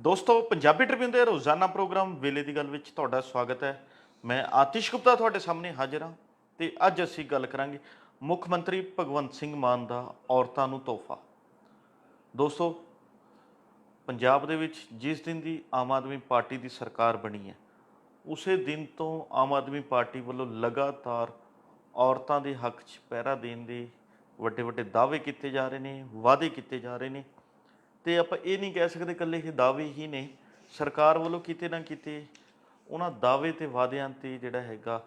ਦੋਸਤੋ, ਪੰਜਾਬੀ ਟ੍ਰਿਬਿਊਨ ਦੇ ਰੋਜ਼ਾਨਾ ਪ੍ਰੋਗਰਾਮ ਵੇਲੇ ਦੀ ਗੱਲ ਵਿੱਚ ਤੁਹਾਡਾ ਸਵਾਗਤ ਹੈ। ਮੈਂ ਆਤਿਸ਼ ਗੁਪਤਾ ਤੁਹਾਡੇ ਸਾਹਮਣੇ ਹਾਜ਼ਰ ਹਾਂ ਤੇ ਅੱਜ ਅਸੀਂ ਗੱਲ ਕਰਾਂਗੇ ਮੁੱਖ ਮੰਤਰੀ ਭਗਵੰਤ ਸਿੰਘ ਮਾਨ ਦਾ ਔਰਤਾਂ ਨੂੰ ਤੋਹਫਾ। ਦੋਸਤੋ, ਪੰਜਾਬ ਦੇ ਵਿੱਚ ਜਿਸ ਦਿਨ ਦੀ ਆਮ ਆਦਮੀ ਪਾਰਟੀ ਦੀ ਸਰਕਾਰ ਬਣੀ ਹੈ, ਉਸੇ ਦਿਨ ਤੋਂ ਆਮ ਆਦਮੀ ਪਾਰਟੀ ਵੱਲੋਂ ਲਗਾਤਾਰ ਔਰਤਾਂ ਦੇ ਹੱਕ 'ਚ ਪਹਿਰਾ ਦੇਣ ਦੇ ਵੱਡੇ ਵੱਡੇ ਦਾਅਵੇ ਕੀਤੇ ਜਾ ਰਹੇ ਨੇ, ਵਾਅਦੇ ਕੀਤੇ ਜਾ ਰਹੇ ਨੇ। ਤੇ ਆਪਾਂ ਇਹ ਨਹੀਂ ਕਹਿ ਸਕਦੇ ਇਕੱਲੇ ਇਹ ਦਾਅਵੇ ਹੀ ਨੇ। ਸਰਕਾਰ ਵੱਲੋਂ ਕਿਤੇ ਨਾ ਕਿਤੇ ਉਹਨਾਂ ਦਾਅਵੇ ਤੇ ਵਾਅਦਿਆਂ ਤੇ ਜਿਹੜਾ ਹੈਗਾ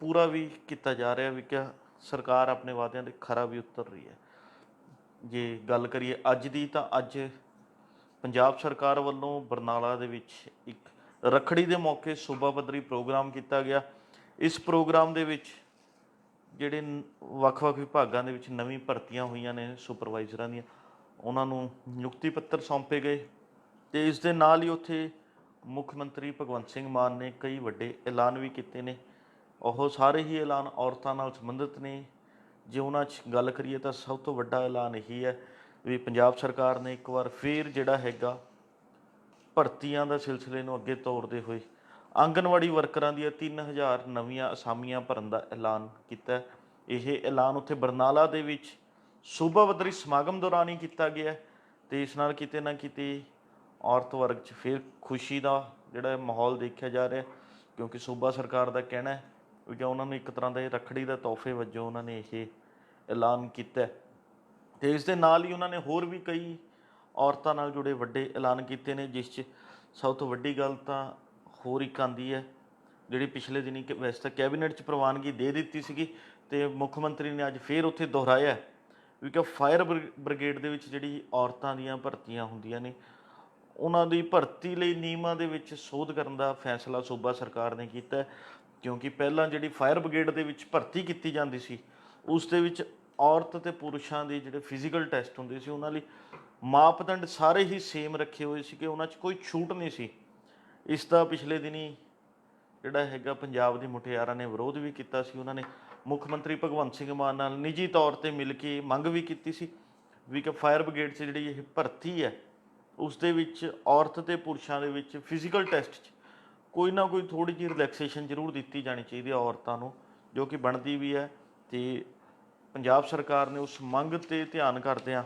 ਪੂਰਾ ਵੀ ਕੀਤਾ ਜਾ ਰਿਹਾ ਵੀ ਕਿ ਸਰਕਾਰ ਆਪਣੇ ਵਾਅਦਿਆਂ ਤੇ ਖਰਾ ਵੀ ਉਤਰ ਰਹੀ ਹੈ। ਜੇ ਗੱਲ ਕਰੀਏ ਅੱਜ ਦੀ ਤਾਂ ਅੱਜ ਪੰਜਾਬ ਸਰਕਾਰ ਵੱਲੋਂ ਬਰਨਾਲਾ ਦੇ ਵਿੱਚ ਇੱਕ ਰਖੜੀ ਦੇ ਮੌਕੇ ਸੂਬਾ ਪੱਧਰੀ ਪ੍ਰੋਗਰਾਮ ਕੀਤਾ ਗਿਆ। ਇਸ ਪ੍ਰੋਗਰਾਮ ਦੇ ਵਿੱਚ ਜਿਹੜੇ ਵੱਖ-ਵੱਖ ਵਿਭਾਗਾਂ ਦੇ ਵਿੱਚ ਨਵੀਂ ਭਰਤੀਆਂ ਹੋਈਆਂ ਨੇ, ਸੁਪਰਵਾਈਜ਼ਰਾਂ ਦੀਆਂ। ਉਹਨਾਂ ਨੂੰ ਨਿਯੁਕਤੀ ਪੱਤਰ ਸੌਂਪੇ ਗਏ ਤੇ ਇਸ ਦੇ ਨਾਲ ਹੀ ਉੱਥੇ ਮੁੱਖ ਮੰਤਰੀ ਭਗਵੰਤ ਸਿੰਘ ਮਾਨ ਨੇ ਕਈ ਵੱਡੇ ਐਲਾਨ ਵੀ ਕੀਤੇ ਨੇ। ਉਹ ਸਾਰੇ ਹੀ ਐਲਾਨ ਔਰਤਾਂ ਨਾਲ ਸੰਬੰਧਿਤ ਨੇ। ਜੇ ਉਹਨਾਂ 'ਚ ਗੱਲ ਕਰੀਏ ਤਾਂ ਸਭ ਤੋਂ ਵੱਡਾ ਐਲਾਨ ਇਹੀ ਹੈ ਵੀ ਪੰਜਾਬ ਸਰਕਾਰ ਨੇ ਇੱਕ ਵਾਰ ਫੇਰ ਜਿਹੜਾ ਹੈਗਾ ਭਰਤੀਆਂ ਦਾ ਸਿਲਸਿਲੇ ਨੂੰ ਅੱਗੇ ਤੋਰਦੇ ਹੋਏ ਆਂਗਨਵਾੜੀ ਵਰਕਰਾਂ ਦੀਆਂ 3000 ਨਵੀਆਂ ਅਸਾਮੀਆਂ ਭਰਨ ਦਾ ਐਲਾਨ ਕੀਤਾ। ਇਹ ਐਲਾਨ ਉੱਥੇ ਬਰਨਾਲਾ ਦੇ ਵਿੱਚ ਸੂਬਾ ਪੱਧਰੀ ਸਮਾਗਮ ਦੌਰਾਨ ਹੀ ਕੀਤਾ ਗਿਆ ਹੈ ਤੇ ਇਸ ਨਾਲ ਕਿਤੇ ਨਾ ਕਿਤੇ ਔਰਤ ਵਰਗ 'ਚ ਫਿਰ ਖੁਸ਼ੀ ਦਾ ਜਿਹੜਾ ਮਾਹੌਲ ਦੇਖਿਆ ਜਾ ਰਿਹਾ ਕਿਉਂਕਿ ਸੂਬਾ ਸਰਕਾਰ ਦਾ ਕਹਿਣਾ ਹੈ ਵੀ ਕਿ ਉਹਨਾਂ ਨੂੰ ਇੱਕ ਤਰ੍ਹਾਂ ਦਾ ਇਹ ਰੱਖੜੀ ਦਾ ਤੋਹਫੇ ਵਜੋਂ ਉਹਨਾਂ ਨੇ ਇਹ ਐਲਾਨ ਕੀਤਾ ਹੈ। ਤੇ ਇਸ ਦੇ ਨਾਲ ਹੀ ਉਹਨਾਂ ਨੇ ਹੋਰ ਵੀ ਕਈ ਔਰਤਾਂ ਨਾਲ ਜੁੜੇ ਵੱਡੇ ਐਲਾਨ ਕੀਤੇ ਨੇ, ਜਿਸ 'ਚ ਸਭ ਤੋਂ ਵੱਡੀ ਗੱਲ ਤਾਂ ਹੋਰ ਇੱਕ ਆਂਦੀ ਹੈ, ਜਿਹੜੀ ਪਿਛਲੇ ਦਿਨੀ ਕਿ ਵੈਸੇ ਤਾਂ ਕੈਬਨਿਟ 'ਚ ਪ੍ਰਵਾਨਗੀ ਦੇ ਦਿੱਤੀ ਸੀਗੀ ਤੇ ਮੁੱਖ ਮੰਤਰੀ ਨੇ ਅੱਜ ਫੇਰ ਉੱਥੇ ਦੁਹਰਾਇਆ ਹੈ ਵੀ ਕਿ ਫਾਇਰ ਬ੍ਰਿਗੇਡ ਦੇ ਵਿੱਚ ਜਿਹੜੀ ਔਰਤਾਂ ਦੀਆਂ ਭਰਤੀਆਂ ਹੁੰਦੀਆਂ ਨੇ, ਉਹਨਾਂ ਦੀ ਭਰਤੀ ਲਈ ਨਿਯਮਾਂ ਦੇ ਵਿੱਚ ਸੋਧ ਕਰਨ ਦਾ ਫੈਸਲਾ ਸੂਬਾ ਸਰਕਾਰ ਨੇ ਕੀਤਾ ਕਿਉਂਕਿ ਪਹਿਲਾਂ ਜਿਹੜੀ ਫਾਇਰ ਬ੍ਰਿਗੇਡ ਦੇ ਵਿੱਚ ਭਰਤੀ ਕੀਤੀ ਜਾਂਦੀ ਸੀ, ਉਸ ਦੇ ਵਿੱਚ ਔਰਤ ਤੇ ਪੁਰਸ਼ਾਂ ਦੇ ਜਿਹੜੇ ਫਿਜ਼ੀਕਲ ਟੈਸਟ ਹੁੰਦੇ ਸੀ, ਉਹਨਾਂ ਲਈ ਮਾਪਦੰਡ ਸਾਰੇ ਹੀ ਸੇਮ ਰੱਖੇ ਹੋਏ ਸੀ ਕਿ ਉਹਨਾਂ 'ਚ ਕੋਈ ਛੂਟ ਨਹੀਂ ਸੀ। ਇਸ ਦਾ ਪਿਛਲੇ ਦਿਨੀ ਜਿਹੜਾ ਹੈਗਾ ਪੰਜਾਬ ਦੀ ਮੁਟਿਆਰਾਂ ਨੇ ਵਿਰੋਧ ਵੀ ਕੀਤਾ ਸੀ, ਉਹਨਾਂ ਨੇ ਮੁੱਖ ਮੰਤਰੀ ਭਗਵੰਤ ਸਿੰਘ ਮਾਨ ਨਾਲ ਨਿੱਜੀ ਤੌਰ ਤੇ ਮਿਲ ਕੇ ਮੰਗ ਵੀ ਕੀਤੀ ਸੀ ਵੀ ਕਿ ਫਾਇਰ ਬ੍ਰਿਗੇਡ 'ਚ ਜਿਹੜੀ ਇਹ ਭਰਤੀ ਹੈ, ਉਸ ਦੇ ਵਿੱਚ ਔਰਤ ਤੇ ਪੁਰਸ਼ਾਂ ਦੇ ਵਿੱਚ ਫਿਜ਼ੀਕਲ ਟੈਸਟ 'ਚ ਕੋਈ ਨਾ ਕੋਈ ਥੋੜੀ ਜਿਹੀ ਰਿਲੈਕਸੇਸ਼ਨ ਜ਼ਰੂਰ ਦਿੱਤੀ ਜਾਣੀ ਚਾਹੀਦੀ ਹੈ ਔਰਤਾਂ ਨੂੰ, ਜੋ ਕਿ ਬਣਦੀ ਵੀ ਹੈ ਤੇ ਪੰਜਾਬ ਸਰਕਾਰ ਨੇ ਉਸ ਮੰਗ ਤੇ ਧਿਆਨ ਕਰਦਿਆਂ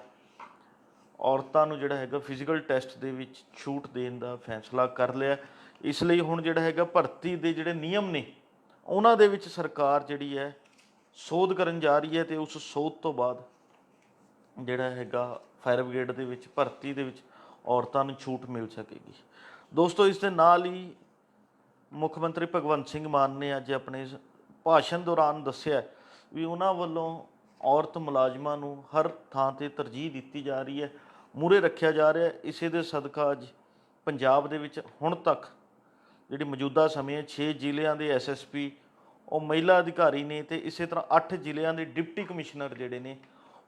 ਔਰਤਾਂ ਨੂੰ ਜਿਹੜਾ ਹੈਗਾ ਫਿਜ਼ੀਕਲ ਟੈਸਟ ਦੇ ਵਿੱਚ ਛੂਟ ਦੇਣ ਦਾ ਫੈਸਲਾ ਕਰ ਲਿਆ। ਇਸ ਲਈ ਹੁਣ ਜਿਹੜਾ ਹੈਗਾ ਭਰਤੀ ਦੇ ਜਿਹੜੇ ਨਿਯਮ ਨੇ, ਉਹਨਾਂ ਦੇ ਵਿੱਚ ਸਰਕਾਰ ਜਿਹੜੀ ਹੈ ਸੋਧ ਕਰਨ ਜਾ ਰਹੀ ਹੈ ਤੇ ਉਸ ਸੋਧ ਤੋਂ ਬਾਅਦ ਜਿਹੜਾ ਹੈਗਾ ਫਾਇਰ ਬ੍ਰਿਗੇਡ ਦੇ ਵਿੱਚ, ਭਰਤੀ ਦੇ ਵਿੱਚ ਔਰਤਾਂ ਨੂੰ ਛੂਟ ਮਿਲ ਸਕੇਗੀ। ਦੋਸਤੋ, ਇਸ ਦੇ ਨਾਲ ਹੀ ਮੁੱਖ ਮੰਤਰੀ ਭਗਵੰਤ ਸਿੰਘ ਮਾਨ ਨੇ ਅੱਜ ਆਪਣੇ ਇਸ ਭਾਸ਼ਣ ਦੌਰਾਨ ਦੱਸਿਆ ਵੀ ਉਹਨਾਂ ਵੱਲੋਂ ਔਰਤ ਮੁਲਾਜ਼ਮਾਂ ਨੂੰ ਹਰ ਥਾਂ ਤੇ ਤਰਜੀਹ ਦਿੱਤੀ ਜਾ ਰਹੀ ਹੈ ਮੂਰੇ ਰੱਖਿਆ ਜਾ ਰਿਹਾ ਇਸੇ ਦੇ ਸਦਕਾ ਅੱਜ ਪੰਜਾਬ ਦੇ ਵਿੱਚ ਹੁਣ ਤੱਕ ਜਿਹੜੀ ਮੌਜੂਦਾ ਸਮੇਂ 6 ਜ਼ਿਲ੍ਹਿਆਂ ਦੇ ਐਸਐਸਪੀ ਉਹ ਮਹਿਲਾ ਅਧਿਕਾਰੀ ਨੇ ਤੇ ਇਸੇ ਤਰ੍ਹਾਂ 8 ਜ਼ਿਲ੍ਹਿਆਂ ਦੇ ਡਿਪਟੀ ਕਮਿਸ਼ਨਰ ਜਿਹੜੇ ਨੇ,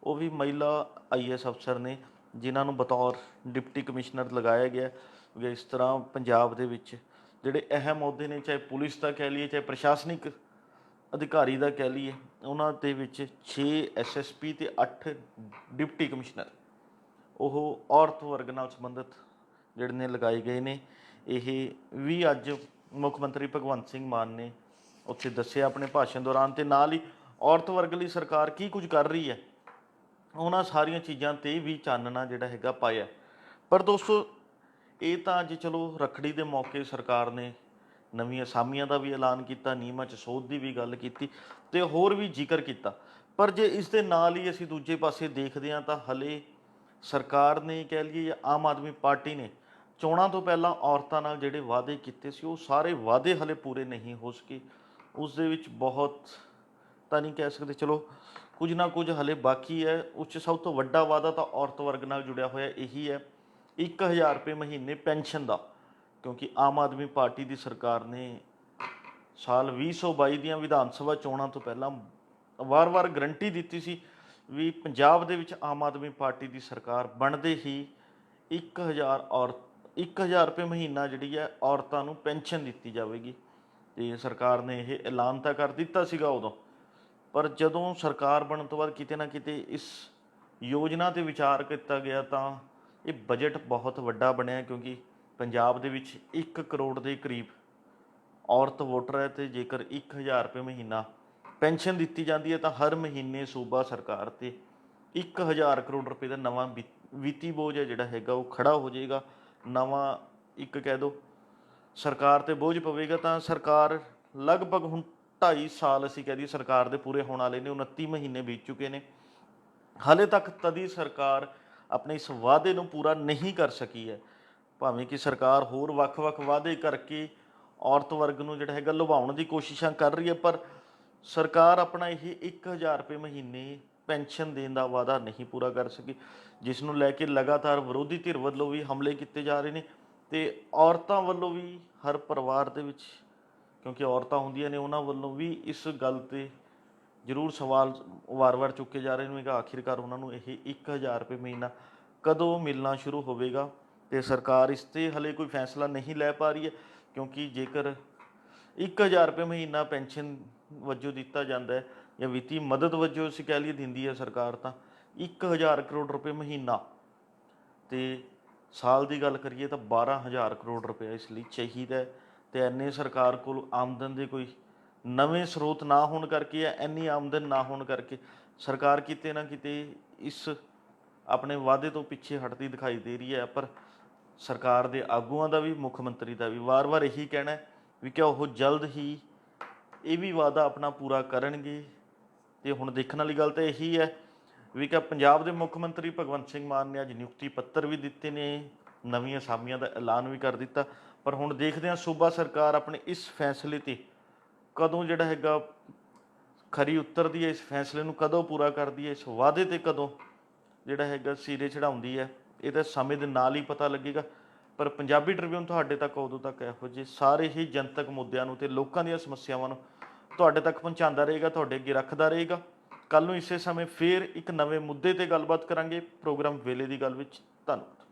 ਉਹ ਵੀ ਮਹਿਲਾ ਆਈਐਸ ਅਫਸਰ ਨੇ, ਜਿਨ੍ਹਾਂ ਨੂੰ ਬਤੌਰ ਡਿਪਟੀ ਕਮਿਸ਼ਨਰ ਲਗਾਇਆ ਗਿਆ ਹੈ। ਇਸ ਤਰ੍ਹਾਂ ਪੰਜਾਬ ਦੇ ਵਿੱਚ ਜਿਹੜੇ ਅਹਿਮ ਅਹੁਦੇ ਨੇ, ਚਾਹੇ ਪੁਲਿਸ ਦਾ ਕਹਿ ਲਈਏ, ਚਾਹੇ ਪ੍ਰਸ਼ਾਸਨਿਕ ਅਧਿਕਾਰੀ ਦਾ ਕਹਿ ਲਈਏ, ਉਹਨਾਂ ਦੇ ਵਿੱਚ 6 ਐਸਐਸਪੀ ਤੇ 8 ਡਿਪਟੀ ਕਮਿਸ਼ਨਰ ਉਹ ਔਰਤ ਵਰਗ ਨਾਲ ਸੰਬੰਧਿਤ ਜਿਹੜੇ ਨੇ ਲਗਾਏ ਗਏ ਨੇ ਇਹ ਵੀ ਅੱਜ ਮੁੱਖ ਮੰਤਰੀ ਭਗਵੰਤ ਸਿੰਘ ਮਾਨ ਨੇ ਉੱਥੇ ਦੱਸਿਆ ਆਪਣੇ ਭਾਸ਼ਣ ਦੌਰਾਨ ਤੇ ਨਾਲ ਹੀ ਔਰਤ ਵਰਗ ਲਈ ਸਰਕਾਰ ਕੀ ਕੁਝ ਕਰ ਰਹੀ ਹੈ? ਉਹਨਾਂ ਸਾਰੀਆਂ ਚੀਜ਼ਾਂ ਤੇ ਵੀ ਚਾਨਣਾ ਜਿਹੜਾ ਹੈਗਾ ਪਾਇਆ। ਪਰ ਦੋਸਤੋ, ਇਹ ਤਾਂ ਅੱਜ ਚਲੋ ਰਖੜੀ ਦੇ ਮੌਕੇ ਸਰਕਾਰ ਨੇ ਨਵੀਆਂ ਅਸਾਮੀਆਂ ਦਾ ਵੀ ਐਲਾਨ ਕੀਤਾ ਨਿਯਮਾਂ 'ਚ ਸੋਧ ਦੀ ਵੀ ਗੱਲ ਕੀਤੀ ਤੇ ਹੋਰ ਵੀ ਜ਼ਿਕਰ ਕੀਤਾ। ਪਰ ਜੇ ਇਸ ਦੇ ਨਾਲ ਹੀ ਅਸੀਂ ਦੂਜੇ ਪਾਸੇ ਦੇਖਦੇ ਹਾਂ ਤਾਂ ਹਲੇ ਸਰਕਾਰ ਨੇ ਕਹਿ ਲਈਏ ਜਾਂ ਆਮ ਆਦਮੀ ਪਾਰਟੀ ਨੇ ਚੋਣਾਂ ਤੋਂ ਪਹਿਲਾਂ ਔਰਤਾਂ ਨਾਲ ਜਿਹੜੇ ਵਾਅਦੇ ਕੀਤੇ ਸੀ, ਉਹ ਸਾਰੇ ਵਾਅਦੇ ਹਲੇ ਪੂਰੇ ਨਹੀਂ ਹੋ ਸਕੇ। ਉਸ ਦੇ ਵਿੱਚ ਬਹੁਤ ਤਾਂ ਨਹੀਂ ਕਹਿ ਸਕਦੇ, ਚਲੋ ਕੁਝ ਨਾ ਕੁਝ ਹਲੇ ਬਾਕੀ ਹੈ। ਉਸ 'ਚ ਸਭ ਤੋਂ ਵੱਡਾ ਵਾਅਦਾ ਤਾਂ ਔਰਤ ਵਰਗ ਨਾਲ ਜੁੜਿਆ ਹੋਇਆ ਇਹੀ ਹੈ 1000 ਰੁਪਏ ਮਹੀਨੇ ਪੈਨਸ਼ਨ ਦਾ, ਕਿਉਂਕਿ ਆਮ ਆਦਮੀ ਪਾਰਟੀ ਦੀ ਸਰਕਾਰ ਨੇ ਸਾਲ 2022 ਦੀਆਂ ਵਿਧਾਨ ਸਭਾ ਚੋਣਾਂ ਤੋਂ ਪਹਿਲਾਂ ਵਾਰ-ਵਾਰ ਗਰੰਟੀ ਦਿੱਤੀ ਸੀ ਵੀ ਪੰਜਾਬ ਦੇ ਵਿੱਚ ਆਮ ਆਦਮੀ ਪਾਰਟੀ ਦੀ ਸਰਕਾਰ ਬਣਦੇ ਹੀ 1000 ਔਰਤ 1000 ਰੁਪਏ ਮਹੀਨਾ ਜਿਹੜੀ ਹੈ ਔਰਤਾਂ ਨੂੰ ਪੈਨਸ਼ਨ ਦਿੱਤੀ ਜਾਵੇਗੀ। ਤੇ ਸਰਕਾਰ ਨੇ ਇਹ ਐਲਾਨ ਤਾਂ ਕਰ ਦਿੱਤਾ ਸੀਗਾ ਉਦੋਂ। ਪਰ ਜਦੋਂ ਸਰਕਾਰ ਬਣਨ ਤੋਂ ਬਾਅਦ ਕਿਤੇ ਨਾ ਕਿਤੇ ਇਸ ਯੋਜਨਾ ਤੇ ਵਿਚਾਰ ਕੀਤਾ ਗਿਆ ਤਾਂ ਇਹ ਬਜਟ ਬਹੁਤ ਵੱਡਾ ਬਣਿਆ ਕਿਉਂਕਿ ਪੰਜਾਬ ਦੇ ਵਿੱਚ 1 ਕਰੋੜ ਦੇ ਕਰੀਬ ਔਰਤ ਵੋਟਰ ਹੈ ਤੇ ਜੇਕਰ 1000 ਰੁਪਏ ਮਹੀਨਾ ਪੈਨਸ਼ਨ ਦਿੱਤੀ ਜਾਂਦੀ ਹੈ ਤਾਂ ਹਰ ਮਹੀਨੇ ਸੂਬਾ ਸਰਕਾਰ ਤੇ 1000 ਕਰੋੜ ਰੁਪਏ ਦਾ ਨਵਾਂ ਵਿੱ- ਵਿੱਤੀ ਬੋਝ ਹੈ ਜਿਹੜਾ ਹੈਗਾ ਉਹ ਖੜਾ ਹੋ ਜਾਏਗਾ। ਨਵਾਂ ਇੱਕ ਕਹਿ ਦੋ ਸਰਕਾਰ ਤੇ ਬੋਝ ਪਵੇਗਾ ਤਾਂ ਸਰਕਾਰ ਲਗਭਗ ਹੁਣ 2.5 ਸਾਲ ਅਸੀਂ ਕਹਿ ਦਈਏ ਸਰਕਾਰ ਦੇ ਪੂਰੇ ਹੋਣ ਵਾਲੇ ਨੇ 29 ਮਹੀਨੇ ਬੀਤ ਚੁੱਕੇ ਨੇ। ਹਾਲੇ ਤੱਕ ਤਦੀ ਸਰਕਾਰ ਆਪਣੇ ਇਸ ਵਾਅਦੇ ਨੂੰ ਪੂਰਾ ਨਹੀਂ ਕਰ ਸਕੀ ਹੈ। ਭਾਵੇਂ ਕਿ ਸਰਕਾਰ ਹੋਰ ਵੱਖ-ਵੱਖ ਵਾਅਦੇ ਕਰਕੇ ਔਰਤ ਵਰਗ ਨੂੰ ਜਿਹੜਾ ਹੈਗਾ ਲੁਭਾਉਣ ਦੀ ਕੋਸ਼ਿਸ਼ਾਂ ਕਰ ਰਹੀ ਹੈ, ਪਰ ਸਰਕਾਰ ਆਪਣਾ ਇਹ 1000 ਰੁਪਏ ਮਹੀਨੇ ਪੈਨਸ਼ਨ ਦੇਣ ਦਾ ਵਾਅਦਾ ਨਹੀਂ ਪੂਰਾ ਕਰ ਸਕੀ, ਜਿਸ ਨੂੰ ਲੈ ਕੇ ਲਗਾਤਾਰ ਵਿਰੋਧੀ ਧਿਰ ਵੱਲੋਂ ਵੀ ਹਮਲੇ ਕੀਤੇ ਜਾ ਰਹੇ ਨੇ। ਤੇ ਔਰਤਾਂ ਵੱਲੋਂ ਵੀ ਹਰ ਪਰਿਵਾਰ ਦੇ ਵਿੱਚ, ਕਿਉਂਕਿ ਔਰਤਾਂ ਹੁੰਦੀਆਂ ਨੇ, ਉਹਨਾਂ ਵੱਲੋਂ ਵੀ ਇਸ ਗੱਲ ਤੇ ਜ਼ਰੂਰ ਸਵਾਲ ਵਾਰ-ਵਾਰ ਚੁੱਕੇ ਜਾ ਰਹੇ ਨੇ ਕਿ ਆਖਿਰਕਾਰ ਉਹਨਾਂ ਨੂੰ ਇਹ 1000 ਰੁਪਏ ਮਹੀਨਾ ਕਦੋਂ ਮਿਲਣਾ ਸ਼ੁਰੂ ਹੋਵੇਗਾ ਤੇ ਸਰਕਾਰ ਇਸ ਤੇ ਹਲੇ ਕੋਈ ਫੈਸਲਾ ਨਹੀਂ ਲੈ ਪਾ ਰਹੀ ਹੈ, ਕਿਉਂਕਿ ਜੇਕਰ 1000 ਰੁਪਏ ਮਹੀਨਾ ਪੈਨਸ਼ਨ ਵਜੋਂ ਦਿੱਤਾ ਜਾਂਦਾ ਹੈ ਜਾਂ ਵਿੱਤੀ ਮਦਦ ਵਜੋਂ ਅਸੀਂ ਕਹਿ ਲਈਏ ਦਿੰਦੀ ਹੈ ਸਰਕਾਰ ਤਾਂ 1000 ਕਰੋੜ ਰੁਪਏ ਮਹੀਨਾ ਤੇ ਸਾਲ ਦੀ ਗੱਲ ਕਰੀਏ ਤਾਂ 12000 ਕਰੋੜ ਰੁਪਏ ਇਸ ਲਈ ਚਾਹੀਦਾ ਹੈ ਤੇ ਐਨੇ ਸਰਕਾਰ ਕੋਲ ਆਮਦਨ ਦੇ ਕੋਈ ਨਵੇਂ ਸਰੋਤ ਨਾ ਹੋਣ ਕਰਕੇ ਜਾਂ ਇੰਨੀ ਆਮਦਨ ਨਾ ਹੋਣ ਕਰਕੇ ਸਰਕਾਰ ਕਿਤੇ ਨਾ ਕਿਤੇ ਇਸ ਆਪਣੇ ਵਾਅਦੇ ਤੋਂ ਪਿੱਛੇ ਹਟਦੀ ਦਿਖਾਈ ਦੇ ਰਹੀ ਹੈ, ਪਰ ਸਰਕਾਰ ਦੇ ਆਗੂਆਂ ਦਾ ਵੀ, ਮੁੱਖ ਮੰਤਰੀ ਦਾ ਵੀ ਵਾਰ-ਵਾਰ ਇਹੀ ਕਹਿਣਾ ਹੈ ਵੀ ਕਿ ਉਹ ਜਲਦ ਹੀ ਇਹ ਵੀ ਵਾਅਦਾ ਆਪਣਾ ਪੂਰਾ ਕਰਨਗੇ। ਤੇ ਹੁਣ ਦੇਖਣ ਵਾਲੀ ਗੱਲ ਤਾਂ ਇਹੀ ਹੈ ਵੀ ਕਿ ਪੰਜਾਬ ਦੇ ਮੁੱਖ ਮੰਤਰੀ ਭਗਵੰਤ ਸਿੰਘ ਮਾਨ ਨੇ ਅੱਜ ਨਿਯੁਕਤੀ ਪੱਤਰ ਵੀ ਦਿੱਤੇ ਨੇ, ਨਵੀਆਂ ਅਸਾਮੀਆਂ ਦਾ ਐਲਾਨ ਵੀ ਕਰ ਦਿੱਤਾ। ਪਰ ਹੁਣ ਦੇਖਦੇ ਹਾਂ ਸੂਬਾ ਸਰਕਾਰ ਆਪਣੇ ਇਸ ਫੈਸਲੇ ਤੇ ਕਦੋਂ ਜਿਹੜਾ ਹੈਗਾ ਖਰੀ ਉਤਰਦੀ ਹੈ, ਇਸ ਫੈਸਲੇ ਨੂੰ ਕਦੋਂ ਪੂਰਾ ਕਰਦੀ ਹੈ, ਇਸ ਵਾਅਦੇ ਤੇ ਕਦੋਂ ਜਿਹੜਾ ਹੈਗਾ ਸਿਰੇ ਚੜਾਉਂਦੀ ਹੈ, ਇਹ ਤਾਂ ਸਮੇਂ ਦੇ ਨਾਲ ਹੀ ਪਤਾ ਲੱਗੇਗਾ। ਪਰ ਪੰਜਾਬੀ ਟ੍ਰਿਬਿਊਨ ਤੁਹਾਡੇ ਤੱਕ ਉਦੋਂ ਤੱਕ ਇਹੋ ਜਿਹੇ ਸਾਰੇ ਹੀ ਜਨਤਕ ਮੁੱਦਿਆਂ ਨੂੰ ਤੇ ਲੋਕਾਂ ਦੀਆਂ ਸਮੱਸਿਆਵਾਂ ਨੂੰ ਤੁਹਾਡੇ ਤੱਕ ਪਹੁੰਚਾਉਂਦਾ ਰਹੇਗਾ, ਤੁਹਾਡੇ ਅੱਗੇ ਰੱਖਦਾ ਰਹੇਗਾ। ਕੱਲ ਨੂੰ ਇਸੇ ਸਮੇਂ ਫੇਰ ਇੱਕ ਨਵੇਂ ਮੁੱਦੇ ਤੇ ਗੱਲਬਾਤ ਕਰਾਂਗੇ ਪ੍ਰੋਗਰਾਮ ਵੇਲੇ ਦੀ ਗੱਲ ਵਿੱਚ। ਧੰਨਵਾਦ।